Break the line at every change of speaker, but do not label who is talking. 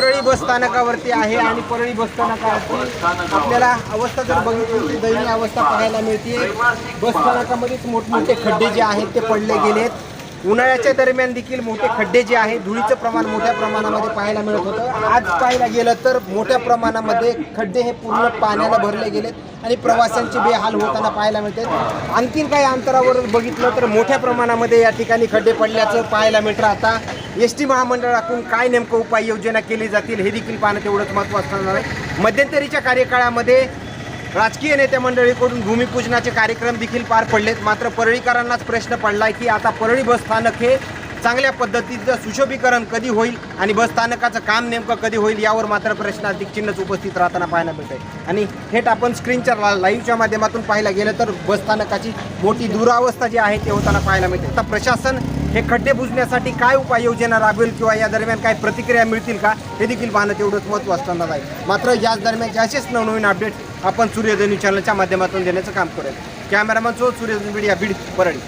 परळी बस स्थानकावरती आहे आणि परळी बस स्थानकावरती आपल्याला अवस्था जर बघितली तर दयनीय अवस्था पाहायला मिळते. बस स्थानकामध्येच मोठमोठे खड्डे जे आहेत ते पडले गेलेत. उन्हाळ्याच्या दरम्यान देखील मोठे खड्डे जे आहेत धुळीचं प्रमाण मोठ्या प्रमाणामध्ये पाहायला मिळत होतं. आज पाहायला गेलं तर मोठ्या प्रमाणामध्ये खड्डे हे पूर्ण पाण्याला भरले गेलेत आणि प्रवाशांचे बेहाल होताना पाहायला मिळते. आणखीन काही अंतरावर बघितलं तर मोठ्या प्रमाणामध्ये या ठिकाणी खड्डे पडल्याचं पाहायला मिळतं. आता एस टी महामंडळाकडून काय नेमकं उपाययोजना केली जातील हे देखील पाहणं तेवढंच महत्त्वाचं असणार आहे. मध्यंतरीच्या कार्यकाळामध्ये राजकीय नेत्या मंडळीकडून भूमिपूजनाचे कार्यक्रम देखील पार पडलेत. मात्र परळीकरांनाच प्रश्न पडलाय की आता परळी बस स्थानक हे चांगल्या पद्धतीचं सुशोभीकरण कधी होईल आणि बस स्थानकाचं काम नेमकं कधी होईल यावर मात्र प्रश्न चिन्हच उपस्थित राहताना पाहायला मिळत आहे आणि थेट आपण स्क्रीनच्या ला- लाईव्हच्या माध्यमातून पाहायला गेलं तर बस स्थानकाची मोठी दुरावस्था जी आहे ते होताना पाहायला मिळते. आता प्रशासन हे खड्डे बुजण्यासाठी काय उपाययोजना राबवेल किंवा या दरम्यान काय प्रतिक्रिया मिळतील का? हे देखील पाहणं तेवढंच महत्त्व असणार आहे. मात्र याच दरम्यान असेच नवनवीन अपडेट आपण सूर्यधनी चॅनलच्या माध्यमातून देण्याचं काम करूया कॅमेरामन सो सूर्यधनी मीडिया बीड परळी.